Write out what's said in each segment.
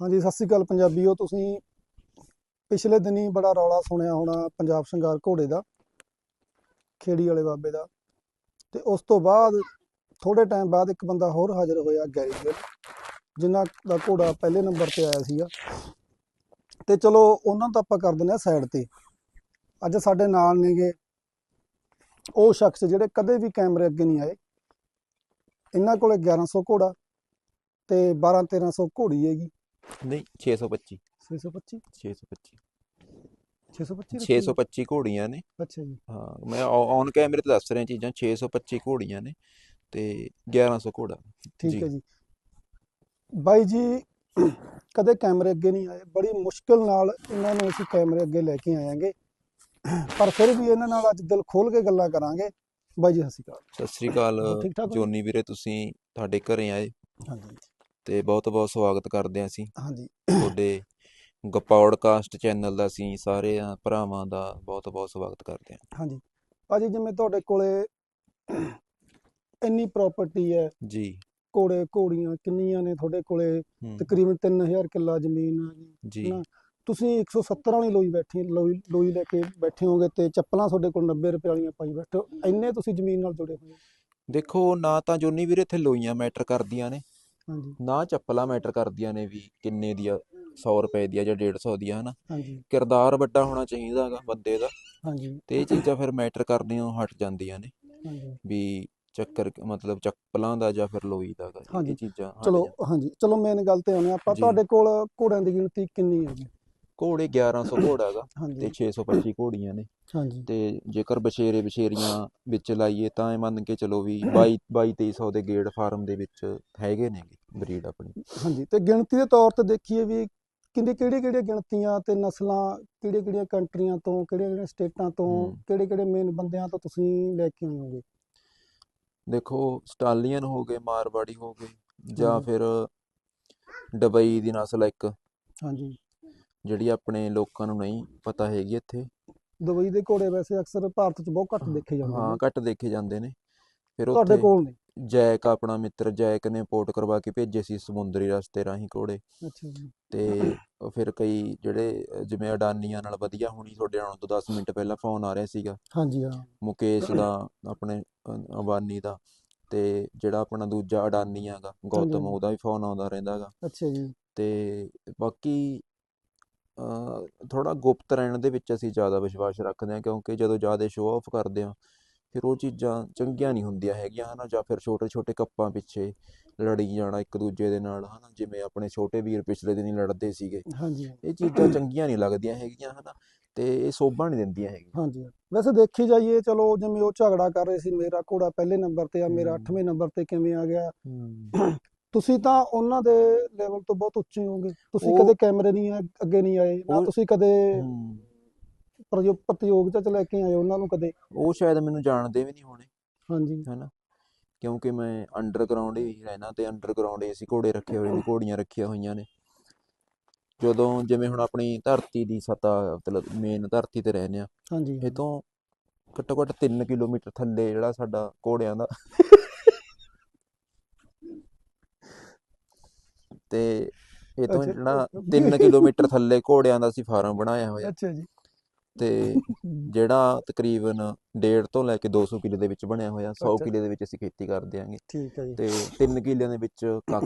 ਹਾਂਜੀ, ਸਤਿ ਸ੍ਰੀ ਅਕਾਲ ਪੰਜਾਬੀਓ। ਤੁਸੀਂ ਪਿਛਲੇ ਦਿਨੀ ਬੜਾ ਰੌਲਾ ਸੁਣਿਆ ਹੋਣਾ ਪੰਜਾਬ ਸ਼ਿੰਗਾਰ ਘੋੜੇ ਦਾ, ਖੇੜੀ ਵਾਲੇ ਬਾਬੇ ਦਾ। ਤੇ ਉਸ ਤੋਂ ਬਾਅਦ ਥੋੜੇ ਟਾਈਮ ਬਾਅਦ ਇੱਕ ਬੰਦਾ ਹੋਰ ਹਾਜ਼ਰ ਹੋਇਆ, ਗੈਰੀ ਗਿੱਲ, ਜਿਨ੍ਹਾਂ ਦਾ ਘੋੜਾ ਪਹਿਲੇ ਨੰਬਰ ਤੇ ਆਇਆ ਸੀਗਾ। ਤੇ ਚਲੋ, ਉਹਨਾਂ ਨੂੰ ਆਪਾਂ ਕਰ ਦਿੰਦੇ ਆ ਸਾਈਡ ਤੇ। ਅੱਜ ਸਾਡੇ ਨਾਲ ਨੇਗੇ ਉਹ ਸ਼ਖਸ ਜਿਹੜੇ ਕਦੇ ਵੀ ਕੈਮਰੇ ਅੱਗੇ ਨਹੀਂ ਆਏ। ਇਹਨਾਂ ਕੋਲੇ 1100 ਘੋੜਾ ਤੇ 12 1300 ਘੋੜੀ ਹੈਗੀ। ਨਹੀਂ 625 625 625 625 ਰੱਖੀ? 625 ਘੋੜੀਆਂ ਨੇ? ਅੱਛਾ ਜੀ। ਹਾਂ ਮੈਂ ਔਨ ਕੈਮਰੇ ਤੇ ਦੱਸ ਰਿਹਾ ਚੀਜ਼ਾਂ 625 ਘੋੜੀਆਂ ਨੇ ਤੇ 1100 ਘੋੜਾ। ਠੀਕ। ਹੈ ਜੀ। ਬਾਈ ਜੀ ਕਦੇ ਕੈਮਰੇ ਅੱਗੇ ਨਹੀਂ ਆਏ? ਬੜੀ ਮੁਸ਼ਕਿਲ ਨਾਲ ਇਹਨਾਂ ਨੂੰ ਅਸੀਂ ਕੈਮਰੇ ਅੱਗੇ ਲੈ ਕੇ ਆਏਾਂਗੇ ਪਰ ਫਿਰ ਵੀ ਇਹਨਾਂ ਨਾਲ ਅੱਜ ਦਿਲ ਖੋਲ ਕੇ ਗੱਲਾਂ ਕਰਾਂਗੇ। ਬਾਈ ਜੀ ਸਤਿ ਸ਼੍ਰੀ ਅਕਾਲ। ਸਤਿ ਸ੍ਰੀ ਅਕਾਲ? ਜੋਨੀ ਵੀਰੇ ਤੁਸੀਂ ਤੁਹਾਡੇ ਘਰੇ ਆਏ? ਹਾਂਜੀ। ਤੇ ਬਹੁਤ ਬਹੁਤ ਸਵਾਗਤ ਕਰਦੇ ਹਾਂ ਅਸੀਂ। ਹਾਂਜੀ। ਤੁਹਾਡੇ ਗਪੌਡਕਾਸਟ ਚੈਨਲ ਦਾ ਅਸੀਂ ਸਾਰੇ ਭਰਾਵਾਂ ਦਾ ਬਹੁਤ ਬਹੁਤ ਸਵਾਗਤ ਕਰਦੇ ਹਾਂ। ਹਾਂਜੀ। ਭਾਜੀ ਜਿਵੇਂ ਤੁਹਾਡੇ ਕੋਲੇ ਇੰਨੀ ਪ੍ਰਾਪਰਟੀ ਹੈ ਜੀ। ਘੋੜੇ ਘੋੜੀਆਂ ਕਿੰਨੀਆਂ ਨੇ ਤੁਹਾਡੇ ਕੋਲੇ? ਤਕਰੀਬਨ 3000 ਕਿੱਲਾ ਜ਼ਮੀਨ ਆ ਜੀ। ਤੁਸੀਂ 170 ਵਾਲੀ ਲੋਈ ਬੈਠੀ ਲੋਈ ਲੋਈ ਲੈ ਕੇ ਬੈਠੇ ਹੋਗੇ ਤੇ ਚੱਪਲਾਂ ਤੁਹਾਡੇ ਕੋਲ 90 ਰੁਪਏ ਵਾਲੀਆਂ ਪਾਈ ਬੈਠੇ ਇੰਨੇ ਤੁਸੀਂ ਜ਼ਮੀਨ ਨਾਲ ਜੁੜੇ ਹੋਏ ਦੇਖੋ ਨਾ ਤਾਂ ਜੋਨੀ ਵੀਰੇ ਇੱਥੇ ਲੋਈਆਂ ਮੈਟਰ ਕਰਦੀਆਂ ਨੇ। ਹਾਂਜੀ। ਨਾ ਚੱਪਲਾਂ ਮੈਟਰ ਕਰਦੀਆਂ ਨੇ ਵੀ ਕਿੰਨੇ ਦੀ ਆ 100 ਰੁਪਏ ਦੀ ਆ ਜਾਂ 150 ਦੀ ਆ ਹਨਾ? ਹਾਂਜੀ। ਕਿਰਦਾਰ ਵੱਡਾ ਹੋਣਾ ਚਾਹੀਦਾ ਹੈਗਾ ਬੰਦੇ ਦਾ। ਹਾਂਜੀ। ਤੇ ਇਹ ਚੀਜ਼ਾਂ ਫਿਰ ਮੈਟਰ ਕਰਦੀਆਂ ਹਟ ਜਾਂਦੀਆਂ ਨੇ। ਹਾਂਜੀ। ਵੀ ਚੱਕਰ ਮਤਲਬ ਚੱਪਲਾਂ ਦਾ ਜਾਂ ਫਿਰ ਲੋਈ ਦਾ ਇਹ ਚੀਜ਼ਾਂ ਚਲੋ। ਹਾਂਜੀ। ਚਲੋ ਮੇਨ ਗੱਲ ਤੇ ਆਉਂਦੇ ਆਪਾਂ। ਤੁਹਾਡੇ ਕੋਲ ਘੋੜਿਆਂ ਦੀ ਗਿਣਤੀ ਕਿੰਨੀ ਹੈ ਜੀ ਘੋੜੇ 1100 ਘੋੜਾ ਹੈਗਾ ਤੇ ਹਾਂਜੀ 625 ਘੋੜੀਆਂ ਨੇ। ਹਾਂਜੀ। ਤੇ ਜੇਕਰ ਬਛੇਰੇ ਬਛੇਰੀਆਂ ਵਿੱਚ ਲਾਈਏ ਤਾਂ ਇਹ ਮੰਨ ਕੇ ਚਲੋ ਵੀ 22 22 2300 ਦੇ ਗੇੜ ਫਾਰਮ ਦੇ ਵਿੱਚ ਹੈਗੇ ਨੇ ਬਰੀਡ ਆਪਣੀ। ਹਾਂਜੀ ਤੇ ਗਿਣਤੀ ਦੇ ਤੌਰ ਤੇ ਦੇਖੀਏ ਵੀ ਕਿੰਨੀ ਕਿਹੜੀ ਕਿਹੜੀਆਂ ਗਿਣਤੀਆਂ ਤੇ ਨਸਲਾਂ ਕਿਹੜੀਆਂ ਕਿਹੜੀਆਂ ਕੰਟਰੀਆਂ ਤੋਂ ਕਿਹੜੀਆਂ ਕਿਹੜੀਆਂ ਸਟੇਟਾਂ ਤੋਂ। ਕਿਹੜੇ ਕਿਹੜੇ ਮੇਨ ਬੰਦਿਆਂ ਤੋਂ ਤੁਸੀਂ ਲੈ ਕੇ ਆਏ ਹੋਗੇ? ਦੇਖੋ ਸਟਾਲੀਅਨ ਹੋ ਗਏ ਮਾਰਵਾੜੀ ਹੋ ਗਏ ਜਾਂ। ਫਿਰ ਡਬਈ ਦੀ ਨਸਲ ਇੱਕ। ਹਾਂਜੀ। ਜਿਹੜੀ ਆਪਣੇ ਲੋਕਾਂ ਨੂੰ ਨਹੀਂ ਪਤਾ ਹੈਗੀ ਇੱਥੇ। ਦੁਬਈ ਦੇ ਘੋੜੇ ਵੈਸੇ ਅਕਸਰ ਭਾਰਤ 'ਚ ਬਹੁਤ ਘੱਟ ਦੇਖੇ ਜਾਂਦੇ ਹਾਂ ਘੱਟ ਦੇਖੇ ਜਾਂਦੇ ਨੇ। ਫਿਰ ਤੁਹਾਡੇ ਕੋਲ ਨੇ ਜੈਕ ਆਪਣਾ ਮਿੱਤਰ ਜੈਕ ਨੇ ਇੰਪੋਰਟ ਕਰਵਾ ਕੇ ਭੇਜੇ ਸੀ ਸਮੁੰਦਰੀ ਰਸਤੇ ਰਾਹੀਂ ਘੋੜੇ। ਅੱਛਾ ਜੀ। ਤੇ ਫਿਰ ਕਈ ਜਿਹੜੇ ਜਿਵੇਂ ਅਡਾਨੀਆਂ ਨਾਲ ਵਧੀਆ ਹੋਣੀ ਤੁਹਾਡੇ ਆਉਣ ਤੋਂ 10 ਮਿੰਟ ਪਹਿਲਾਂ ਫੋਨ ਆ ਰਿਹਾ ਸੀਗਾ। ਹਾਂਜੀ ਹਾਂ। ਮੁਕੇਸ਼ ਦਾ ਆਪਣੇ ਅੰਬਾਨੀ ਦਾ। ਤੇ ਜਿਹੜਾ ਆਪਣਾ ਦੂਜਾ ਅਡਾਨੀ ਹੈਗਾ ਗੌਤਮ। ਉਹਦਾ ਵੀ ਫੋਨ ਆਉਂਦਾ ਰਹਿੰਦਾ ਹੈਗਾ। ਅੱਛਾ ਜੀ। ਤੇ ਬਾਕੀ ਥੋੜਾ ਗੁਪਤ ਰਹਿਣ ਦੇ ਵਿੱਚ ਅਸੀਂ ਜ਼ਿਆਦਾ ਵਿਸ਼ਵਾਸ ਰੱਖਦੇ ਹਾਂ ਕਿਉਂਕਿ ਜਦੋਂ ਜ਼ਿਆਦਾ ਸ਼ੋਅ ਆਫ ਕਰਦੇ ਹਾਂ ਫਿਰ ਉਹ ਚੀਜ਼ਾਂ ਚੰਗੀਆਂ ਨਹੀਂ ਹੁੰਦੀਆਂ ਹੈਗੀਆਂ ਹਨਾ ਜਾਂ ਫਿਰ ਛੋਟੇ ਛੋਟੇ ਕੱਪਾਂ ਪਿੱਛੇ ਲੜੀ ਜਾਣਾ ਇੱਕ ਦੂਜੇ ਦੇ ਨਾਲ ਹਨਾ ਜਿਵੇਂ ਆਪਣੇ ਛੋਟੇ ਵੀਰ ਪਿਛਲੇ ਦਿਨੀ ਲੜਦੇ ਸੀਗੇ। ਹਾਂਜੀ। ਇਹ ਚੀਜ਼ਾਂ ਚੰਗੀਆਂ ਨਹੀਂ ਲੱਗਦੀਆਂ ਹੈਗੀਆਂ ਹਨਾ ਤੇ ਇਹ ਸੋਭਾ ਨਹੀਂ ਦਿੰਦੀਆਂ ਹੈਗੀਆਂ। ਹਾਂਜੀ। ਵੈਸੇ ਦੇਖੀ ਜਾਈਏ ਚਲੋ ਜਿਵੇਂ ਉਹ ਝਗੜਾ ਕਰ ਰਹੇ ਸੀ ਮੇਰਾ ਘੋੜਾ ਪਹਿਲੇ ਨੰਬਰ ਤੇ ਆ ਮੇਰਾ ਹਮ। 8ਵੇਂ ਨੰਬਰ ਤੇ ਕਿਵੇਂ ਆ ਗਿਆ। ਤੁਸੀਂ ਤਾਂ ਉਹਨਾਂ ਦੇ ਲੈਵਲ ਤੋਂ ਬਹੁਤ ਉੱਚੇ ਹੋਗੇ ਤੁਸੀਂ ਉਹ- ਕਦੇ ਕੈਮਰੇ ਨਹੀਂ ਆ- ਅੱਗੇ ਨਹੀਂ ਆਏ ਨਾ ਉਹ- ਤੁਸੀਂ ਕਦੇ ਹਮ, ਪ੍ਰਯੋ- ਪ੍ਰਤੀਯੋਗਤਾ ਚ ਲੈ ਕੇ ਆਏ ਉਹਨਾਂ ਨੂੰ ਕਦੇ? ਉਹ ਸ਼ਾਇਦ ਮੈਨੂੰ ਜਾਣਦੇ ਵੀ ਨਹੀਂ ਹੋਣੇ। ਹਾਂਜੀ। ਹਨਾ? ਕਿਉਂਕਿ ਮੈਂ ਅੰਡਰਗਰਾਉਂਡ ਹੀ ਰਹਿਣਾ ਤੇ ਅੰਡਰਗਰਾਉਂਡ ਹੀ ਅਸੀਂ ਘੋੜੇ ਰੱਖੇ ਹੋਏ ਨੇ ਘੋੜੀਆਂ ਰੱਖੀਆਂ ਹੋਈਆਂ ਨੇ। ਜਦੋਂ ਜਿਵੇਂ ਹੁਣ ਆਪਣੀ ਧਰਤੀ ਦੀ ਸਤਾ ਮਤਲਬ ਮੇਨ ਧਰਤੀ ਤੇ ਰਹਿੰਦੇ ਆ ਹਾਂਜੀ ਇਹ ਤੋਂ ਘੱਟੋ ਘੱਟ 3 ਕਿਲੋਮੀਟਰ ਥੱਲੇ ਜਿਹੜਾ ਸਾਡਾ ਘੋੜਿਆਂ ਦਾ ਤੇ ਇਹ ਤੋਂ ਜਿਹੜਾ ਅੱਛਾ। 3 ਕਿਲੋਮੀਟਰ ਥੱਲੇ ਘੋੜਿਆਂ ਦਾ ਅਸੀਂ ਫਾਰਮ ਬਣਾਇਆ ਹੋਇਆ ਅੱਛਾ ਜੀ ਤੇ ਜਿਹੜਾ ਤਕਰੀਬਨ 1.5 ਤੋਂ ਲੈ ਕੇ 200 ਕਿੱਲੇ ਦੇ ਵਿੱਚ ਬਣਿਆ ਹੋਇਆ 100 ਅੱਛਾ। ਕਿੱਲੇ ਦੇ ਵਿੱਚ ਅਸੀਂ ਖੇਤੀ ਕਰ ਦਿਆਂਗੇ ਠੀਕ ਹੈ ਜੀ ਤੇ 3 ਕਿੱਲਿਆਂ ਦੇ ਵਿੱਚ ਕੱਖ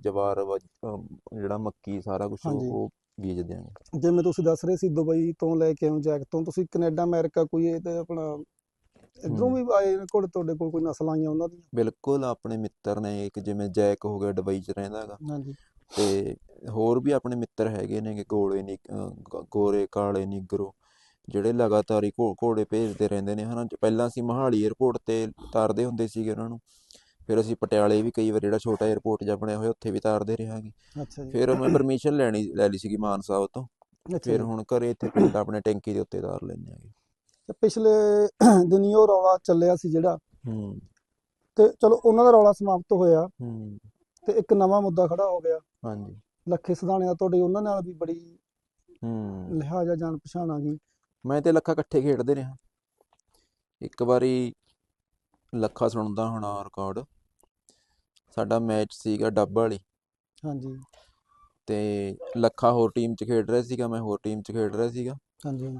ਜਵਾਰ ਜਿਹੜਾ ਮੱਕੀ ਸਾਰਾ ਕੁਝ। ਉਹ ਬੀਜ ਦਿਆਂਗੇ ਜਿਵੇਂ ਤੁਸੀਂ ਦੱਸ ਰਹੇ ਸੀ ਦੁਬਈ ਤੋਂ ਲੈ ਕੇ ਆਉਂ ਜੈਕ ਤੋਂ ਤੁਸੀਂ ਕੈਨੇਡਾ ਅਮਰੀਕਾ ਕੋਈ ਇਹ ਤੇ ਆਪਣਾ ਇਧਰੋਂ। ਵੀ ਆਏ ਨੇ ਕੋਲ ਤੁਹਾਡੇ ਕੋਲ ਕੋਈ ਨਸਲਾਂ ਆਈਆਂ ਉਹਨਾਂ ਦੀਆਂ? ਬਿਲਕੁਲ ਆਪਣੇ ਮਿੱਤਰ ਨੇ ਇੱਕ ਜਿਵੇਂ ਜੈਕ ਹੋ ਗਿਆ ਦੁਬਈ 'ਚ ਰਹਿੰਦਾ ਹੈਗਾ। ਹਾਂਜੀ। ਤੇ ਹੋਰ ਵੀ ਆਪਣੇ ਮਿੱਤਰ ਹੈਗੇ ਨੇ ਕਿ ਗੋਲੇ ਨੀ ਗੋਰੇ ਕਾਲੇ ਨਿਗਰੋ ਜਿਹੜੇ ਲਗਾਤਾਰ ਹੀ ਘੋੜੇ ਭੇਜਦੇ ਰਹਿੰਦੇ ਨੇ ਹਨਾ। ਪਹਿਲਾਂ ਅਸੀਂ ਮੋਹਾਲੀ 에ਅਰਪੋਰਟ ਤੇ ਉਤਾਰਦੇ ਹੁੰਦੇ ਸੀਗੇ ਉਹਨਾਂ ਨੂੰ। ਫਿਰ ਅਸੀਂ ਪਟਿਆਲੇ ਵੀ ਕਈ ਵਾਰ ਜਿਹੜਾ ਛੋਟਾ 에ਅਰਪੋਰਟ ਜਿਹਾ ਬਣਿਆ ਹੋਇਆ ਉੱਥੇ ਵੀ ਉਤਾਰਦੇ ਰਹਾਂਗੇ ਅੱਛਾ ਜੀ। ਫਿਰ ਮੈਂ ਪਰਮਿਸ਼ਨ ਲੈਣੀ ਲੈ ਲਈ ਸੀਗੀ ਮਾਨ ਸਾਹਿਬ ਤੋਂ ਫਿਰ। ਹੁਣ ਘਰੇ ਇੱਥੇ ਪਿੰਡ ਆਪਣੇ ਟੈਂਕੀ ਦੇ ਉੱਤੇ ਉਤਾਰ ਲੈਂਦੇ ਆਂਗੇ ਤੇ ਪਿਛਲੇ ਦਿਨੀ ਉਹ ਰੌਲਾ ਚੱਲਿਆ ਸੀ ਜਿਹੜਾ। ਹੂੰ। ਤੇ ਚਲੋ ਉਹਨਾਂ ਦਾ ਰੌਲਾ ਸਮਾਪਤ ਹੋਇਆ। ਹੂੰ। ਤੇ ਇੱਕ ਨਵਾਂ ਮੁੱਦਾ ਖੜਾ ਹੋ ਗਿਆ। ਹਾਂਜੀ। ਲੱਖੇ ਸਦਾਣਿਆ ਤੁਹਾਡੇ ਉਹਨਾਂ ਨਾਲ ਵੀ ਬੜੀ ਹੂੰ। ਲਿਹਾਜ਼ਾ ਜਾਣ ਪਛਾਣ ਆ ਗਈ। ਮੈਂ ਤੇ ਲੱਖਾ ਇਕੱਠੇ ਖੇਡਦੇ ਰਿਹਾ। ਇੱਕ ਵਾਰੀ ਲੱਖਾ ਸੁਣਦਾ ਹੋਣਾ ਰਿਕਾਰਡ ਸਾਡਾ ਮੈਚ ਸੀਗਾ ਡੱਬ ਵਾਲੀ। ਹਾਂਜੀ। ਤੇ ਲੱਖਾ ਹੋਰ ਟੀਮ 'ਚ ਖੇਡ ਰਿਹਾ ਸੀਗਾ ਮੈਂ ਹੋਰ ਟੀਮ 'ਚ ਖੇਡ ਰਿਹਾ ਸੀਗਾ। ਹਾਂਜੀ।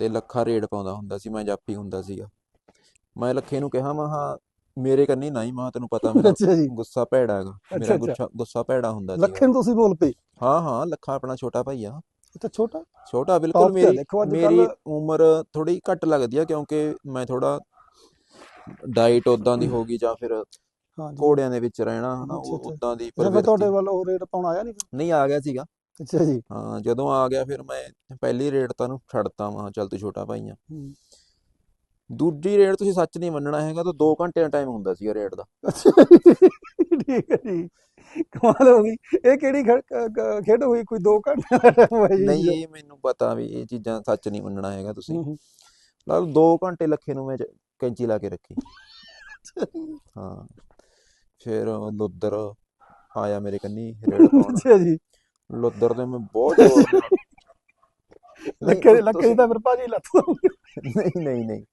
ਤੇ ਲੱਖਾ ਰੇਡ ਪਾਉਂਦਾ ਹੁੰਦਾ ਸੀ ਮੈਂ ਜਾਫੀ ਹੁੰਦਾ ਸੀਗਾ। ਮੈਂ ਲੱਖੇ ਨੂੰ ਕਿਹਾ ਮਹਾ ਮੇਰੇ ਕੰਨੀ ਨਹੀਂ ਮਹਾ ਤੈਨੂੰ ਪਤਾ ਮੇਰਾ ਗੁੱਸਾ ਭੈੜਾ ਹੈਗਾ। ਮੇਰਾ। ਗੁੱਸਾ ਗੁੱਸਾ ਭੈੜਾ ਹੁੰਦਾ ਸੀਗਾ। ਲੱਖੇ ਨੂੰ ਤੁਸੀਂ ਬੋਲ ਪਏ ਹਾਂ ਹਾਂ ਲੱਖਾ ਆਪਣਾ ਛੋਟਾ ਭਾਈ ਆ। ਇਹ ਤਾਂ ਛੋਟਾ? ਛੋਟਾ ਬਿਲਕੁਲ ਮੇਰੀ ਮੇਰੀ ਉਮਰ ਥੋੜੀ ਘੱਟ ਲੱਗਦੀ ਆ ਕਿਉਂਕਿ ਮੈਂ ਥੋੜਾ ਡਾਈਟ ਉਦਾਂ ਦੀ ਹੋ ਗਈ ਜਾਂ ਫਿਰ ਘੋੜਿਆਂ ਦੇ ਵਿੱਚ ਰਹਿਣਾ ਹਨਾ। ਉਦਾਂ ਦੀ ਫਿਰ ਤੁਹਾਡੇ ਵੱਲ ਉਹ ਰੇਟ ਪਾਉਣ ਆਇਆ ਨਹੀਂ ਨਹੀਂ ਆ ਗਿਆ ਸੀਗਾ। ਅੱਛਾ ਜੀ। ਹਾਂ ਜਦੋਂ ਆ ਗਿਆ ਫਿਰ ਮੈਂ ਪਹਿਲੀ ਰੇਡ ਤਾਂ ਨੂੰ ਛੱਡਤਾ ਵਾਂ ਚੱਲ ਤੂੰ ਛੋਟਾ ਭਾਈ ਆ। ਦੂਜੀ ਰੇਡ ਤੁਸੀਂ ਸੱਚ ਨਹੀਂ ਮੰਨਣਾ ਹੈਗਾ ਤਾਂ 2 ਘੰਟੇ ਦਾ ਟਾਈਮ ਹੁੰਦਾ ਸੀਗਾ ਰੇਡ ਦਾ। ਠੀਕ ਹੈ ਜੀ। ਕਮਾਲ ਹੋ ਗਈ। ਇਹ ਕਿਹੜੀ ਖੇਡ ਹੋਈ? ਕੋਈ 2 ਘੰਟੇ ਦਾ ਟਾਈਮ ਹੋਇਆ ਜੀ? ਨਹੀਂ ਇਹ ਮੈਨੂੰ ਪਤਾ ਵੀ ਇਹ ਚੀਜ਼ਾਂ ਸੱਚ ਨਹੀਂ ਮੰਨਣਾ ਹੈਗਾ ਤੁਸੀਂ। ਲਾ 2 ਘੰਟੇ ਲੱਖੇ ਨੂੰ ਮੈਂ ਕੈਂਚੀ ਲਾ ਕੇ ਰੱਖੀ। ਹਾਂ। ਫਿਰ ਲੁੱਦਰ ਆਇਆ ਮੇਰੇ ਕੰਨੀ ਰੇਡ ਪਾਉਣ। ਅੱਛਾ ਜੀ। ਲੁੱਦਰ ਤੇ ਮੈਂ ਬਹੁਤ ਜ਼ੋਰ ਲੱਕੇ ਲੱਕੇ ਦੀ ਤਾਂ ਫਿਰ ਭਾਜੀ ਲੱਤ। ਨਹੀਂ ਨਹੀਂ ਨਹੀਂ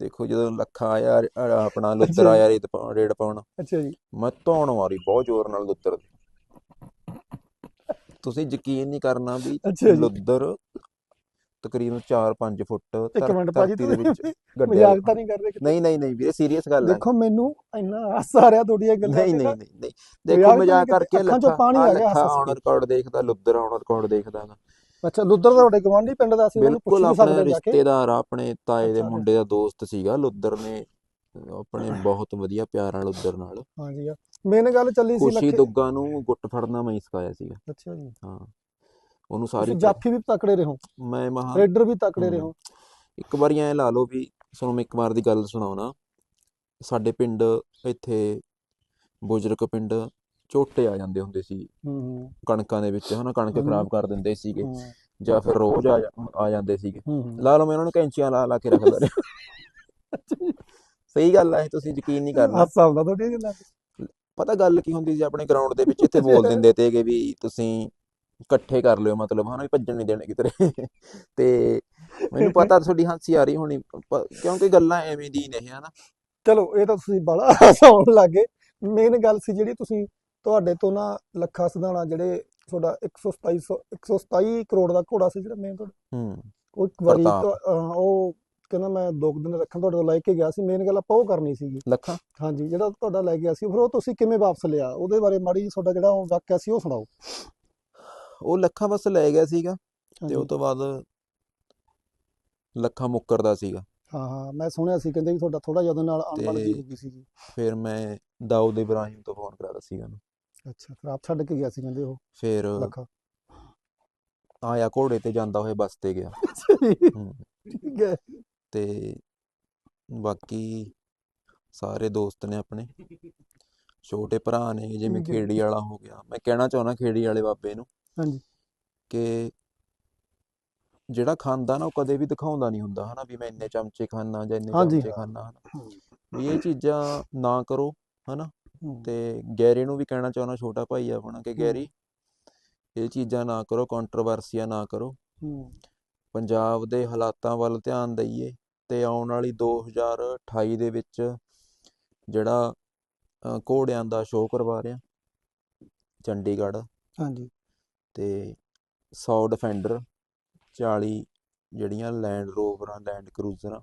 ਦੇਖੋ ਜਦੋਂ ਲੱਖਾ ਆਇਆ ਆਪਣਾ ਲੁੱਦਰ। ਆਇਆ ਰੇਤ ਪਾਉਣ ਰੇਡ ਪਾਉਣ ਅੱਛਾ ਜੀ ਮੈਂ ਧੌਣ ਮਾਰੀ ਬਹੁਤ ਜ਼ੋਰ ਨਾਲ ਲੁੱਦਰ ਦੀ ਤੁਸੀਂ ਯਕੀਨ ਨਹੀਂ ਕਰਨਾ ਵੀ ਲੁੱਦਰ ਤਕਰੀਬਨ 4-5 ਫੁੱਟ ਇੱਕ ਮਿੰਟ ਭਾਜੀ ਧਰਤੀ ਦੇ ਵਿੱਚ ਮਜ਼ਾਕ ਤਾਂ ਨਹੀਂ ਕਰਦੇ? ਨਹੀਂ ਨਹੀਂ ਨਹੀਂ ਵੀਰੇ ਸੀਰੀਅਸ ਗੱਲ ਹੈ ਦੇਖੋ ਮੈਨੂੰ ਇੰਨਾ ਹਾਸਾ ਆ ਰਿਹਾ ਤੁਹਾਡੀਆਂ ਗੱਲਾਂ ਨਹੀਂ ਨਹੀਂ। ਨਹੀਂ ਦੇਖੋ ਮਜ਼ਾਕ ਕਰਕੇ ਅੱਖਾਂ ਚੋਂ ਲੱਖਾ ਪਾਣੀ ਆ ਗਿਆ ਲੱਖਾ ਹੱਸ-ਹੱਸ ਆਨ। ਰਿਕਾਰਡ ਦੇਖਦਾ ਲੁੱਦਰ ਆਨ ਰਿਕਾਰਡ ਦੇਖਦਾ ਗਾ। ਅੱਛਾ ਲੁੱਦਰ ਦਾ ਤੁਹਾਡੇ ਗਵਾਂਢੀ ਪਿੰਡ ਦਾ ਸੀ ਉਹਨੂੰ ਪੁੱਛ ਸਕਦੇ ਰਿਸ਼ਤੇਦਾਰ ਆ, ਆਪਣੇ ਤਾਏ ਦੇ। ਮੁੰਡੇ ਦਾ ਦੋਸਤ ਸੀਗਾ ਲੁੱਦਰ ਨੇ ਆਪਣੇ ਬਹੁਤ ਵਧੀਆ ਪਿਆਰ ਨਾਲ ਲੁੱਦਰ ਨਾਲ ਹਾਂਜੀ ਮੇਨ ਗੱਲ ਚੱਲੀ ਸੀ ਲੱਖੇ ਦੁੱਗਾ ਨੂੰ ਗੁੱਟ ਫੜਨਾ ਮੈਂ ਸਿਖਾਇਆ ਸੀਗਾ ਅੱਛਾ ਜੀ ਹਾਂ ਉਹਨੂੰ ਸਾਰੀ ਜਾਫੀ ਵੀ ਤਕੜੇ ਰਹੋ। ਮੈਂ ਮਹਾ ਰੇਡਰ ਵੀ ਤਕੜੇ। ਰਹੋ। ਇੱਕ ਵਾਰੀ ਐ ਲਾ ਲਓ ਵੀ ਤੁਹਾਨੂੰ ਮੈਂ ਇੱਕ ਵਾਰ ਦੀ ਗੱਲ ਸੁਣਾਉਣਾ। ਸਾਡੇ ਪਿੰਡ ਇੱਥੇ ਬੁਜਰਕ ਪਿੰਡ ਝੋਟੇ ਆ ਜਾਂਦੇ ਹੁੰਦੇ ਸੀ। ਹੂੰ ਹੂੰ। ਕਣਕਾਂ ਦੇ ਵਿੱਚ ਹਨਾ ਕਣਕ। ਖਰਾਬ ਕਰ ਦਿੰਦੇ ਸੀਗੇ। ਜਾਂ ਫਿਰ ਰੋਜ਼ ਆ ਆ ਜਾਂਦੇ ਸੀਗੇ। ਲਾ ਲਓ ਮੈਂ ਉਹਨਾਂ ਨੂੰ ਕੈਂਚੀਆਂ ਲਾ ਲਾ ਕੇ ਰੱਖਦਾ ਰਿਹਾ ਸਹੀ ਗੱਲ ਹੈ ਤੁਸੀਂ ਯਕੀਨ ਨਹੀਂ ਕਰਨਾ। ਹਾਸਾ ਆਉਂਦਾ ਤੁਹਾਡੀਆਂ ਗੱਲਾਂ। ਪਤਾ ਗੱਲ ਕੀ ਹੁੰਦੀ ਸੀ ਆਪਣੇ ਗਰਾਊਂਡ ਦੇ ਵਿੱਚ ਇੱਥੇ ਬੋਲ ਦਿੰਦੇ ਤੇਗੇ ਵੀ ਤੁਸੀਂ ਇਕੱਠੇ ਕਰ ਲਿਓ ਮਤਲਬ ਹਨਾ ਵੀ ਭੱਜਣ ਨਹੀਂ ਦੇਣੇ ਕਿਧਰੇ। ਤੇ ਮੈਨੂੰ ਪਤਾ ਤੁਹਾਡੀ ਹਾਸੀ ਆ ਰਹੀ ਹੋਣੀ ਕਿਉਂਕਿ ਗੱਲਾਂ ਐਵੇਂ ਦੀ ਨੇ ਹਨਾ। ਚਲੋ ਇਹ ਤਾਂ ਤੁਸੀਂ ਬੜਾ ਹਸਾਉਣ ਲੱਗੇ। ਮੇਨ ਗੱਲ ਸੀ ਜਿਹੜੀ ਤੁਸੀਂ ਤੁਹਾਡੇ ਤੋਂ ਨਾ ਲੱਖਾ ਸਿਧਾਣਾ ਜਿਹੜੇ ਤੁਹਾਡਾ 127 127 ਕਰੋੜ ਦਾ ਘੋੜਾ ਸੀ ਜਿਹੜਾ ਮੇਨ ਤੁਹਾਡਾ। ਹੂੰ ਉਹ ਇੱਕ ਵਾਰੀ ਉਹ ਕਹਿੰਦਾ ਮੈਂ ਦੋ ਦਿਨ ਰੱਖਣ ਤੁਹਾਡੇ ਕੋਲ ਲੈ ਕੇ ਗਿਆ ਸੀ। ਮੇਨ ਗੱਲ ਆਪਾਂ ਉਹ ਕਰਨੀ ਸੀਗੀ। ਲੱਖਾਂ? ਹਾਂਜੀ ਜਿਹੜਾ ਤੁਹਾਡਾ ਲੈ ਗਿਆ ਸੀ ਫਿਰ ਉਹ ਤੁਸੀਂ ਕਿਵੇਂ ਵਾਪਸ ਲਿਆ? ਉਹਦੇ ਬਾਰੇ ਮਾੜੀ ਜਿਹੀ ਤੁਹਾਡਾ ਜਿਹੜਾ ਉਹ ਵਾਕਿਆ ਸੀ ਉਹ ਸੁਣਾਓ। ਉਹ ਲੱਖਾਂ ਬਸ ਲੈ ਗਿਆ ਸੀਗਾ ਤੇ। ਉਹ ਤੋਂ ਬਾਅਦ ਲੱਖਾਂ ਮੁੱਕਰਦਾ ਸੀਗਾ। ਹਾਂ ਹਾਂ ਮੈਂ ਸੁਣਿਆ ਸੀ ਕਹਿੰਦੇ ਵੀ ਤੁਹਾਡਾ ਥੋੜਾ ਜਿਹਾ ਉਹਦੇ ਨਾਲ ਅਣਬਣ ਜੀ ਹੋ ਗਈ ਸੀਗੀ। ਫਿਰ ਮੈਂ ਦਾਊਦ ਇਬਰਾਹਿਮ ਤੋਂ ਫੋਨ ਕਰਾਦਾ ਸੀਗਾ ਉਹਨੂੰ। ਅੱਛਾ ਫਿਰ ਆਪ ਛੱਡ ਕੇ ਗਿਆ ਸੀ ਕਹਿੰਦੇ ਉਹ ਫਿਰ ਲੱਖਾ। ਆਇਆ ਘੋੜੇ ਤੇ ਜਾਂਦਾ ਹੋਏ ਬੱਸ ਤੇ ਗਿਆ। ਠੀਕ ਹੈ। ਤੇ ਬਾਕੀ ਸਾਰੇ ਦੋਸਤ ਨੇ ਆਪਣੇ। ਛੋਟੇ ਭਰਾ ਨੇ ਜਿਵੇਂ। ਖੇੜੀ ਵਾਲਾ ਹੋ ਗਿਆ। ਮੈਂ ਕਹਿਣਾ ਚਾਹੁੰਦਾ ਖੇੜੀ ਵਾਲੇ ਬਾਬੇ ਨੂੰ ਹਾਂਜੀ। ਕਿ ਜਿਹੜਾ ਖਾਂਦਾ ਨਾ ਉਹ ਕਦੇ ਵੀ ਦਿਖਾਉਂਦਾ ਨਹੀਂ ਹੁੰਦਾ ਹਨਾ ਵੀ ਮੈਂ ਇੰਨੇ ਚਮਚੇ ਖਾਣਾ ਜਾਂ ਇੰਨੇ ਹਾਂਜੀ। ਚਮਚੇ ਖਾਣਾ ਵੀ ਇਹ ਚੀਜ਼ਾਂ ਨਾ ਕਰੋ ਹਨਾ। ਹੂੰ। ਤੇ ਗੈਰੀ ਨੂੰ ਵੀ ਕਹਿਣਾ ਚਾਹੁੰਦਾ ਛੋਟਾ ਭਾਈ ਆ ਆਪਣਾ ਕਿ ਗੈਰੀ ਇਹ ਚੀਜ਼ਾਂ ਨਾ ਕਰੋ ਕੰਟਰੋਵਰਸੀਆਂ ਨਾ ਕਰੋ। ਹੂੰ। ਪੰਜਾਬ ਦੇ ਹਾਲਾਤਾਂ ਵੱਲ ਧਿਆਨ ਦਈਏ ਤੇ ਆਉਣ ਵਾਲੀ 2028 ਦੇ ਵਿੱਚ ਜਿਹੜਾ ਅ, ਘੋੜਿਆਂ ਦਾ ਸ਼ੋਅ ਕਰਵਾ ਰਿਹਾ ਚੰਡੀਗੜ੍ਹ। ਹਾਂਜੀ। ਤੇ 100 ਡਿਫੈਂਡਰ 40 ਜਿਹੜੀਆਂ ਲੈਂਡ ਰੋਵਰਾਂ ਲੈਂਡ ਕਰੂਜ਼ਰਾਂ